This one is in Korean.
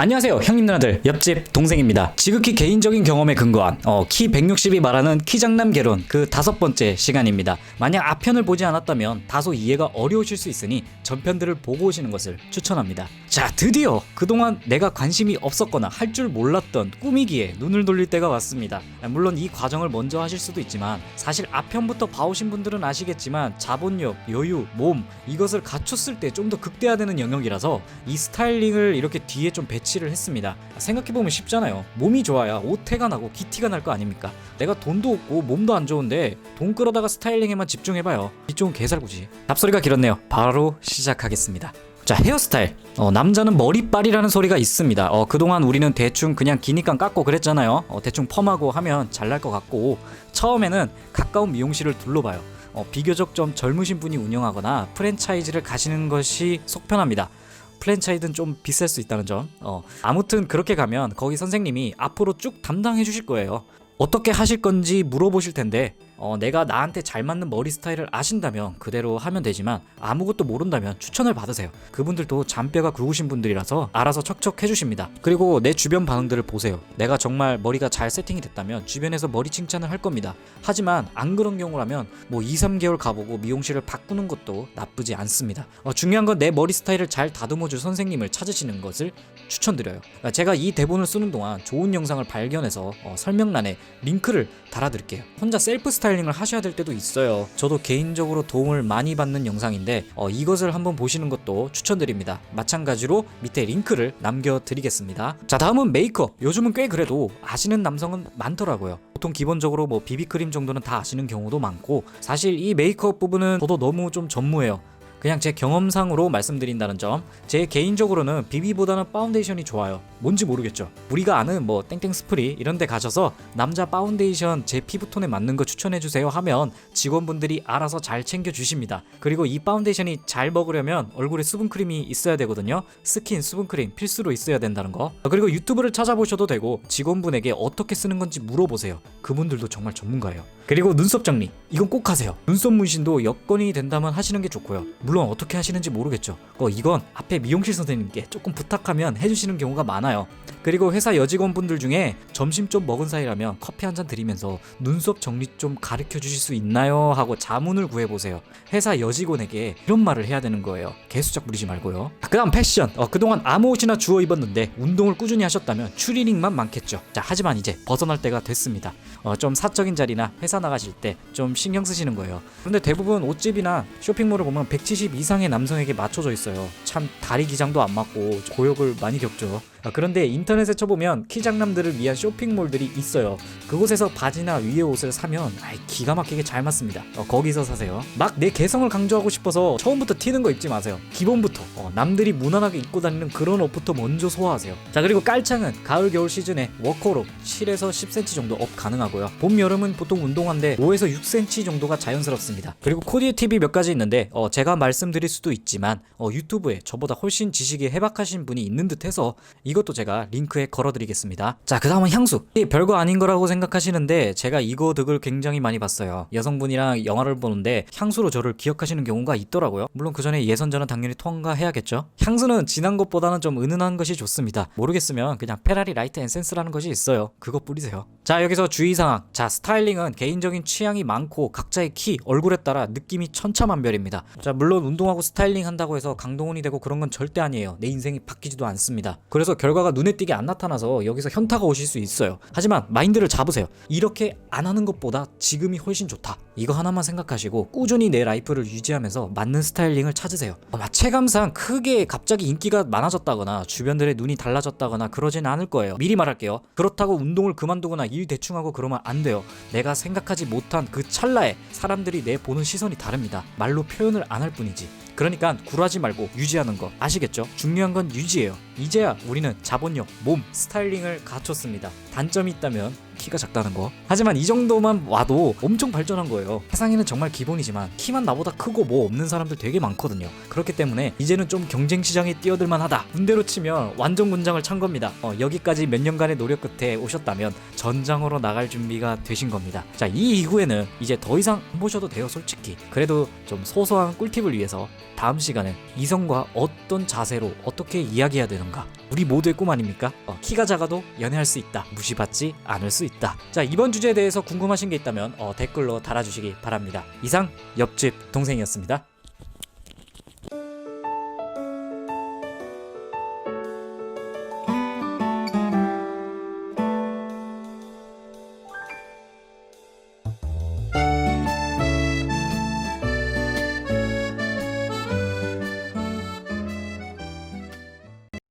안녕하세요 형님 누나들. 옆집 동생입니다. 지극히 개인적인 경험에 근거한 어, 키 160이 말하는 키장남 개론 그 다섯 번째 시간입니다. 만약 앞편을 보지 않았다면 다소 이해가 어려우실 수 있으니 전편들을 보고 오시는 것을 추천합니다 자 드디어 그동안 내가 관심이 없었거나 할 줄 몰랐던 꾸미기에 눈을 돌릴 때가 왔습니다 물론 이 과정을 먼저 하실 수도 있지만 사실 앞편부터 봐오신 분들은 아시겠지만 자본력, 여유, 몸 이것을 갖췄을 때 좀 더 극대화되는 영역이라서 이 스타일링을 이렇게 뒤에 좀 배치를 했습니다. 생각해보면 쉽잖아요. 몸이 좋아야 옷태가 나고 기티가 날 거 아닙니까? 내가 돈도 없고 몸도 안 좋은데 돈 끌어다가 스타일링에만 집중해봐요. 이쪽은 개살구지. 답소리가 길었네요. 바로 시작하겠습니다. 자 헤어스타일. 어, 남자는 머리빨이라는 소리가 있습니다. 어, 그동안 우리는 대충 그냥 기니까 깎고 그랬잖아요. 어, 대충 펌하고 하면 잘 날 것 같고 처음에는 가까운 미용실을 둘러봐요. 어, 비교적 좀 젊으신 분이 운영하거나 프랜차이즈를 가시는 것이 속편합니다. 프랜차이즈는 좀 비쌀 수 있다는 점. 어, 아무튼 그렇게 가면 거기 선생님이 앞으로 쭉 담당해 주실 거예요. 어떻게 하실 건지 물어보실 텐데 어, 내가 나한테 잘 맞는 머리 스타일을 아신다면 그대로 하면 되지만 아무것도 모른다면 추천을 받으세요. 그분들도 잔뼈가 굵으신 분들이라서 알아서 척척 해주십니다. 그리고 내 주변 반응들을 보세요. 내가 정말 머리가 잘 세팅이 됐다면 주변에서 머리 칭찬을 할 겁니다. 하지만 안 그런 경우라면 뭐 2, 3개월 가보고 미용실을 바꾸는 것도 나쁘지 않습니다. 어, 중요한 건 내 머리 스타일을 잘 다듬어줄 선생님을 찾으시는 것을 추천드려요. 어, 제가 이 대본을 쓰는 동안 좋은 영상을 발견해서 어, 설명란에 링크를 달아드릴게요. 혼자 셀프 스타일 링을 하셔야 될 때도 있어요. 저도 개인적으로 도움을 많이 받는 영상인데 어, 이것을 한번 보시는 것도 추천드립니다. 마찬가지로 밑에 링크를 남겨드리겠습니다. 자 다음은 메이크업. 요즘은 꽤 그래도 아시는 남성은 많더라고요. 보통 기본적으로 뭐 비비크림 정도는 다 아시는 경우도 많고 사실 이 메이크업 부분은 저도 너무 좀 전무해요. 그냥 제 경험상으로 말씀드린다는 점. 제 개인적으로는 비비보다는 파운데이션이 좋아요. 뭔지 모르겠죠. 우리가 아는 뭐 땡땡 스프리 이런 데 가셔서 남자 파운데이션 제 피부톤에 맞는 거 추천해 주세요 하면 직원분들이 알아서 잘 챙겨 주십니다. 그리고 이 파운데이션이 잘 먹으려면 얼굴에 수분 크림이 있어야 되거든요. 스킨 수분 크림 필수로 있어야 된다는 거. 아, 그리고 유튜브를 찾아보셔도 되고 직원분에게 어떻게 쓰는 건지 물어보세요. 그분들도 정말 전문가예요. 그리고 눈썹 정리 이건 꼭 하세요. 눈썹 문신도 여건이 된다면 하시는 게 좋고요. 물론 어떻게 하시는지 모르겠죠. 어, 이건 앞에 미용실 선생님께 조금 부탁하면 해주시는 경우가 많아요. 그리고 회사 여직원분들 중에 점심 좀 먹은 사이라면 커피 한 잔 드리면서 눈썹 정리 좀 가르쳐 주실 수 있나요? 하고 자문을 구해보세요. 회사 여직원에게 이런 말을 해야 되는 거예요. 개수작 부리지 말고요. 그 다음 패션. 어, 그동안 아무 옷이나 주워 입었는데 운동을 꾸준히 하셨다면 추리닝만 많겠죠. 자, 하지만 이제 벗어날 때가 됐습니다. 어, 좀 사적인 자리나 회사 나가실 때 좀 신경 쓰시는 거예요. 그런데 대부분 옷집이나 쇼핑몰을 보면 170 이상의 남성에게 맞춰져 있어요. 참 다리 기장도 안 맞고 고역을 많이 겪죠. 아, 그런데 인터넷에 쳐보면 키장남들을 위한 쇼핑몰들이 있어요. 그곳에서 바지나 위에 옷을 사면 아이, 기가 막히게 잘 맞습니다. 어, 거기서 사세요. 막 내 개성을 강조하고 싶어서 처음부터 튀는 거 입지 마세요. 기본부터 어, 남들이 무난하게 입고 다니는 그런 옷부터 먼저 소화하세요. 자 그리고 깔창은 가을 겨울 시즌에 워커로 7에서 10cm 정도 업 가능하고요. 봄 여름은 보통 운동화인데 5에서 6cm 정도가 자연스럽습니다. 그리고 코디의 팁이 몇 가지 있는데 어, 제가 말씀드릴 수도 있지만 어, 유튜브에 저보다 훨씬 지식이 해박하신 분이 있는 듯해서 이것도 제가 링크에 걸어드리겠습니다. 자, 그 다음은 향수. 이게 별거 아닌 거라고 생각하시는데 제가 이거 득을 굉장히 많이 봤어요. 여성분이랑 영화를 보는데 향수로 저를 기억하시는 경우가 있더라고요. 물론 그 전에 예선전은 당연히 통과해야겠죠. 향수는 진한 것보다는 좀 은은한 것이 좋습니다. 모르겠으면 그냥 페라리 라이트 앤센스라는 것이 있어요. 그거 뿌리세요. 자, 여기서 주의사항. 자, 스타일링은 개인적인 취향이 많고 각자의 키, 얼굴에 따라 느낌이 천차만별입니다. 자, 물론 운동하고 스타일링 한다고 해서 강동원이 되고 그런 건 절대 아니에요. 내 인생이 바뀌지도 않습니다. 그래서 결과가 눈에 띄게 안 나타나서 여기서 현타가 오실 수 있어요. 하지만 마인드를 잡으세요. 이렇게 안 하는 것보다 지금이 훨씬 좋다. 이거 하나만 생각하시고 꾸준히 내 라이프를 유지하면서 맞는 스타일링을 찾으세요. 아마 체감상 크게 갑자기 인기가 많아졌다거나 주변들의 눈이 달라졌다거나 그러진 않을 거예요. 미리 말할게요. 그렇다고 운동을 그만두거나 일 대충 하고 그러면 안 돼요. 내가 생각하지 못한 그 찰나에 사람들이 내 보는 시선이 다릅니다. 말로 표현을 안 할 뿐이지. 그러니까 굴하지 말고 유지하는 거 아시겠죠? 중요한 건 유지예요. 이제야 우리는 자본력, 몸, 스타일링을 갖췄습니다. 단점이 있다면 키가 작다는 거. 하지만 이 정도만 와도 엄청 발전한 거예요. 세상에는 정말 기본이지만 키만 나보다 크고 뭐 없는 사람들 되게 많거든요. 그렇기 때문에 이제는 좀 경쟁 시장에 뛰어들만 하다. 군대로 치면 완전 군장을 찬 겁니다. 어, 여기까지 몇 년간의 노력 끝에 오셨다면 전장으로 나갈 준비가 되신 겁니다. 자, 이 이후에는 이제 더 이상 안 보셔도 돼요, 솔직히. 그래도 좀 소소한 꿀팁을 위해서 다음 시간에 이성과 어떤 자세로 어떻게 이야기해야 되는가 우리 모두의 꿈 아닙니까? 어, 키가 작아도 연애할 수 있다. 무시받지 않을 수 있다. 자 이번 주제에 대해서 궁금하신 게 있다면 어, 댓글로 달아주시기 바랍니다. 이상 옆집 동생이었습니다.